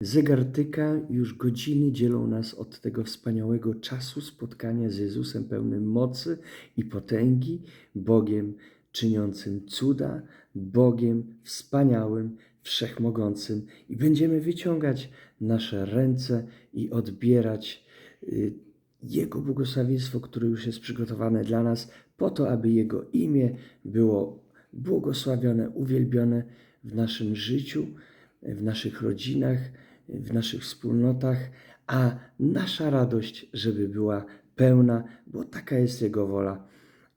Zegar tyka, już godziny dzielą nas od tego wspaniałego czasu spotkania z Jezusem pełnym mocy i potęgi, Bogiem czyniącym cuda, Bogiem wspaniałym, wszechmogącym. I będziemy wyciągać nasze ręce i odbierać y, Jego błogosławieństwo, które już jest przygotowane dla nas, po to, aby Jego imię było błogosławione, uwielbione w naszym życiu, w naszych rodzinach, w naszych wspólnotach, a nasza radość, żeby była pełna, bo taka jest Jego wola.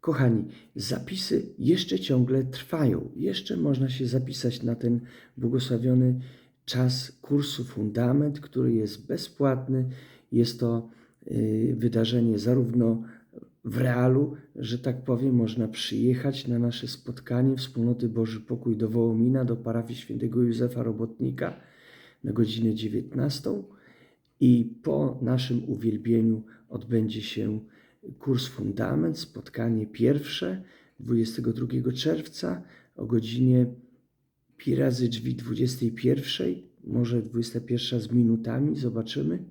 Kochani, zapisy jeszcze ciągle trwają. Jeszcze można się zapisać na ten błogosławiony czas kursu Fundament, który jest bezpłatny. Jest to y, wydarzenie zarówno w realu, że tak powiem, można przyjechać na nasze spotkanie Wspólnoty Boży Pokój do Wołomina, do parafii świętego Józefa Robotnika na godzinę 19 i po naszym uwielbieniu odbędzie się kurs Fundament, spotkanie pierwsze 22 czerwca o godzinie pi razy drzwi 21, może 21 z minutami, zobaczymy.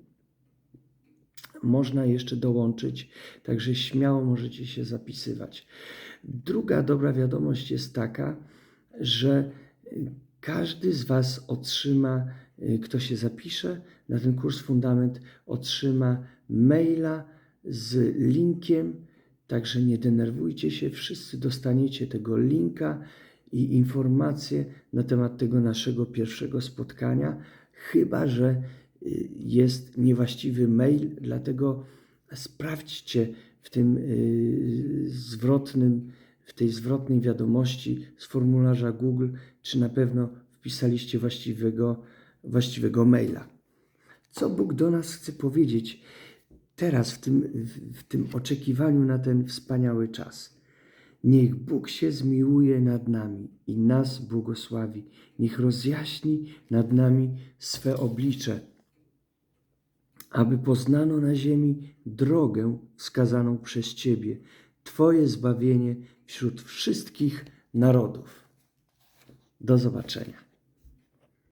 Można jeszcze dołączyć, także śmiało możecie się zapisywać. Druga dobra wiadomość jest taka, że każdy z Was otrzyma, kto się zapisze na ten kurs Fundament, otrzyma maila z linkiem. Także nie denerwujcie się, wszyscy dostaniecie tego linka i informacje na temat tego naszego pierwszego spotkania, chyba że y, jest niewłaściwy mail, dlatego sprawdźcie w tym y, zwrotnym, w tej zwrotnej wiadomości z formularza Google, czy na pewno wpisaliście właściwego, właściwego maila. Co Bóg do nas chce powiedzieć teraz, w tym, w, tym oczekiwaniu na ten wspaniały czas? Niech Bóg się zmiłuje nad nami i nas błogosławi. Niech rozjaśni nad nami swe oblicze, aby poznano na ziemi drogę wskazaną przez Ciebie, Twoje zbawienie wśród wszystkich narodów. Do zobaczenia.